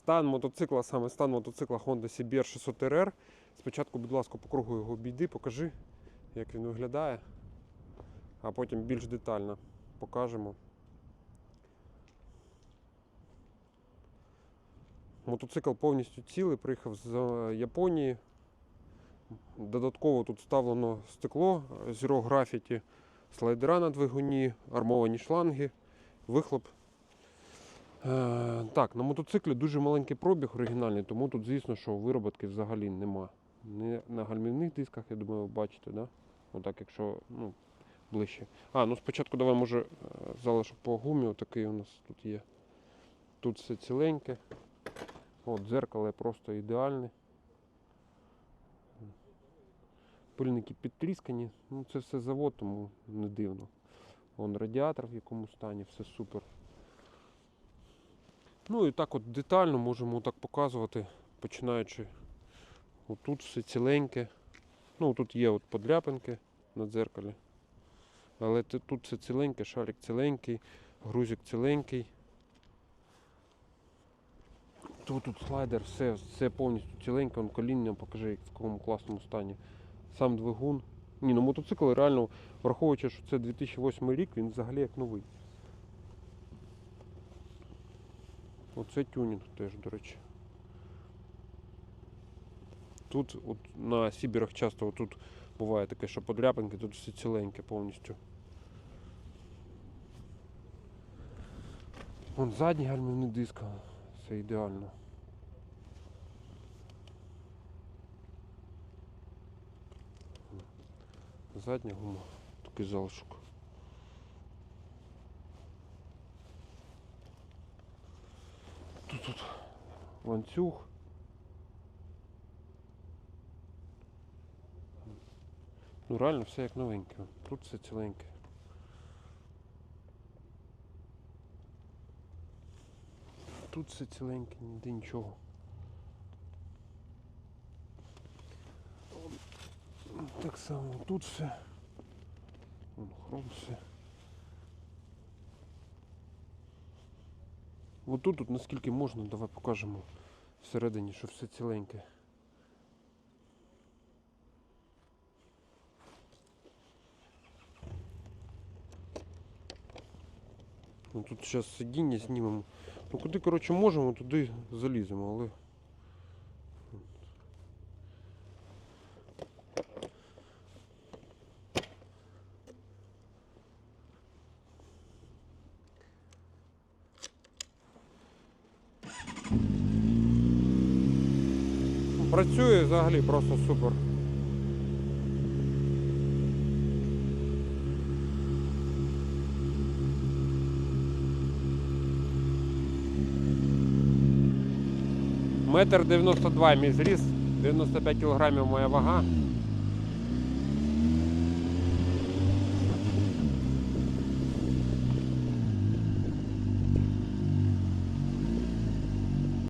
Стан мотоцикла, саме стан мотоцикла Honda CBR 600 RR. Спочатку, будь ласка, по кругу його обійди, покажи, як він виглядає, а потім більш детально покажемо. Мотоцикл повністю цілий, приїхав з е, Японії. Додатково тут вставлено стекло, Zero Graffiti, слайдера на двигуні, армовані шланги, вихлоп. Е, так, на мотоциклі дуже маленький пробіг оригінальний, тому тут, звісно, що вироботки взагалі нема. Не на гальмівних дисках, я думаю, ви бачите, да? Отак, якщо ну, ближче. А, ну спочатку давай, може, е, залишок по гумі, отакий у нас тут є. Тут все ціленьке. От, дзеркало просто ідеальне. Пильники підтріскані. Ну, це все завод, тому не дивно. Вон радіатор в якому стані, все супер. Ну і так от детально можемо так показувати, починаючи. Отут все ціленьке. Ну тут є от подряпинки на дзеркалі. Але тут все ціленьке, шарик ціленький, грузик ціленький. Тут, тут слайдер, все, все повністю ціленьке, он коління, покажи, як в якому класному стані. Сам двигун. Ні, ну мотоцикл реально, враховуючи, що це 2008 рік, він взагалі як новий. Оце тюнінг теж, до речі. Тут от на Сібірах часто тут буває таке, що подряпинки, тут все ціленьке повністю. Вон задній гальмівний диск, все ідеально. Задня гума, такий залишок. Тут ланцюг. Ну реально все як новеньке. Тут все ціленьке. Тут все ціленьке, ніде нічого. Так само тут все. Вон хром все. От тут, тут наскільки можна, давай покажемо всередині, що все ціленьке. Ну, тут зараз сидіння знімемо. Ну куди, коротше, можемо, туди заліземо, але. Працює взагалі просто супер. Метр 92 мій зріс, 95 кілограмів моя вага.